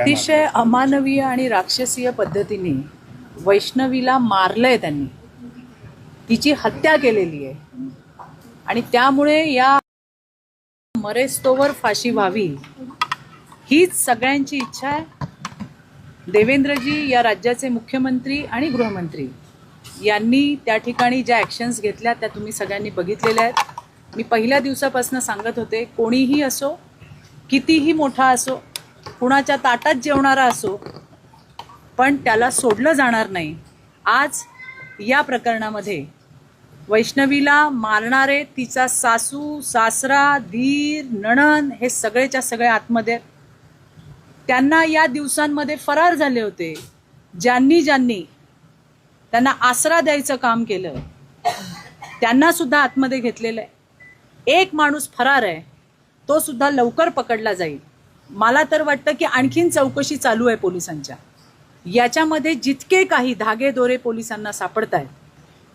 अतिशय अमानवीय आणि राक्षसीय पद्धतीने वैष्णवीला मारलंय त्यांनी. तिची हत्या केलेली आहे. आणि त्यामुळे या मरेस्तोवर फाशी व्हावी हीच सगळ्यांची इच्छा आहे. देवेंद्रजी या राज्याचे मुख्यमंत्री आणि गृहमंत्री यांनी त्या ठिकाणी ज्या ॲक्शन्स घेतल्या त्या तुम्ही सगळ्यांनी बघितलेल्या आहेत. मी पहिल्या दिवसापासून सांगत होते कोणीही असो कितीही मोठा असो कुणाच्या ताटात जेवणारा असो पण त्याला सोडलं जाणार नाही. आज या प्रकरणामध्ये वैष्णवीला मारणारे तिचा सासू सासरा धीर नणन हे सगळेच्या सगळे आतमध्ये. आहेत. त्यांना या दिवसांमध्ये फरार झाले होते. ज्यांनी ज्यांनी त्यांना आसरा द्यायचं काम केलं त्यांना सुद्धा आतमध्ये घेतलेलं आहे. एक माणूस फरार आहे तो सुद्धा लवकर पकडला जाईल. मला तर वाटतं की आणखीन चौकशी चालू आहे पोलिसांच्या. याच्यामध्ये जितके काही धागे दोरे पोलिसांना सापडत आहेत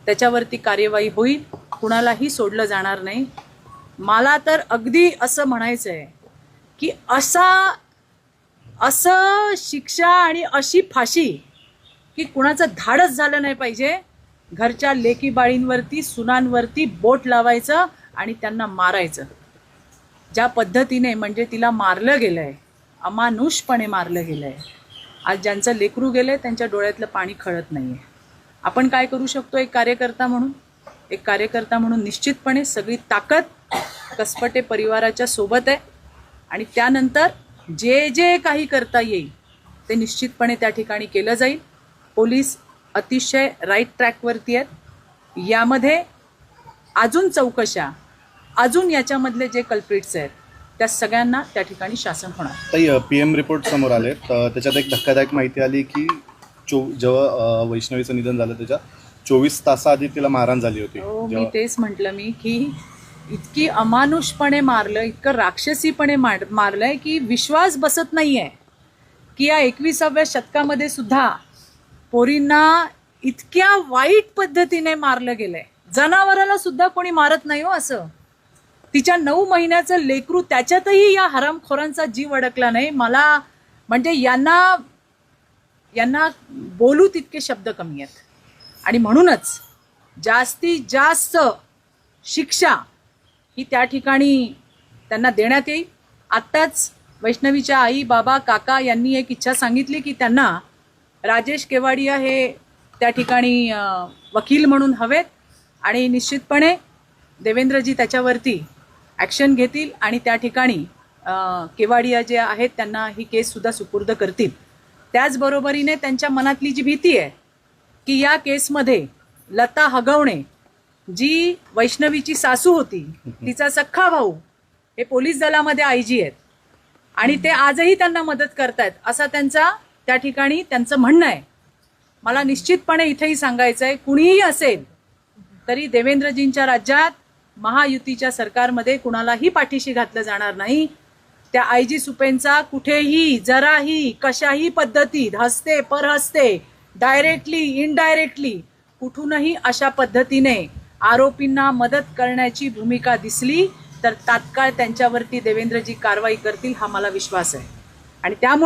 त्याच्यावरती कार्यवाही होईल कुणालाही सोडलं जाणार नाही. मला तर अगदी असं म्हणायचं आहे की असा असं शिक्षा आणि अशी फाशी की कुणाचं धाडच झालं नाही पाहिजे घरच्या लेकी बाळींवरती सुनांवरती बोट लावायचं आणि त्यांना मारायचं. ज्या पद्धतीने म्हणजे तिला मारलं गेलं आहे अमानुषपणे मारलं गेलं आहे आज ज्यांचं लेकरू गेलं आहे त्यांच्या डोळ्यातलं पाणी खळत नाही आहे आपण काय करू शकतो एक कार्यकर्ता म्हणून? एक कार्यकर्ता म्हणून निश्चितपणे सगळी ताकद कसपटे परिवाराच्या सोबत आहे. आणि त्यानंतर जे जे काही करता येईल ते निश्चितपणे त्या ठिकाणी केलं जाईल. पोलीस अतिशय राईट ट्रॅकवरती आहेत. यामध्ये अजून चौकशा अजून याच्यामधले जे कल्प्रिट्स आहेत त्या सगळ्यांना त्या ठिकाणी शासन होणार. ताई पी एम रिपोर्ट समोर आले. त्याच्यात एक धक्कादायक माहिती आली की चो जेव्हा वैष्णवीचं निधन झालं त्याच्या चोवीस तासाआधी तिला मारहाण झाली होती. हो मी तेच म्हटलं मी की इतकी अमानुषपणे मारलं इतकं राक्षसीपणे मार मारलंय की विश्वास बसत नाहीये. की या एकविसाव्या शतकामध्ये सुद्धा पोरींना इतक्या वाईट पद्धतीने मारलं गेलंय. जनावराला सुद्धा कोणी मारत नाही हो असं. तिच्या नऊ महिन्याचं लेकरू त्याच्यातही या हरामखोरांचा जीव अडकला नाही. मला म्हणजे यांना यांना बोलू तितके शब्द कमी आहेत. आणि म्हणूनच जास्तीत जास्त शिक्षा ही त्या ठिकाणी त्यांना देण्यात येईल. आत्ताच वैष्णवीच्या आई बाबा काका यांनी एक इच्छा सांगितली की त्यांना राजेश केवाडिया हे त्या ठिकाणी वकील म्हणून हवेत. आणि निश्चितपणे देवेंद्रजी त्याच्यावरती ॲक्शन घेतील आणि त्या ठिकाणी केवाडिया जे आहेत त्यांना ही केससुद्धा सुपूर्द करतील. त्याचबरोबरीने त्यांच्या मनातली जी भीती आहे की या केसमध्ये लता हगवणे जी वैष्णवीची सासू होती तिचा सख्खा भाऊ हे पोलीस दलामध्ये आय जी आहेत. आणि ते आजही त्यांना मदत करतायत असा त्यांचा त्या ठिकाणी त्यांचं म्हणणं आहे. मला निश्चितपणे इथेही सांगायचं आहे कुणीही असेल तरी देवेंद्रजींच्या राज्यात महायुतीच्या सरकारमध्ये कुणालाही पाठीशी घातलं जाणार नाही. त्या आय जी सुपेंचा कुठेही जराही कशाही पद्धतीत हसते परहसते डायरेक्टली इनडायरेक्टली कुठूनही अशा पद्धतीने आरोपींना मदत करण्याची भूमिका दिसली तर तात्काळ त्यांच्यावरती देवेंद्रजी कारवाई करतील हा मला विश्वास आहे. आणि त्यामुळे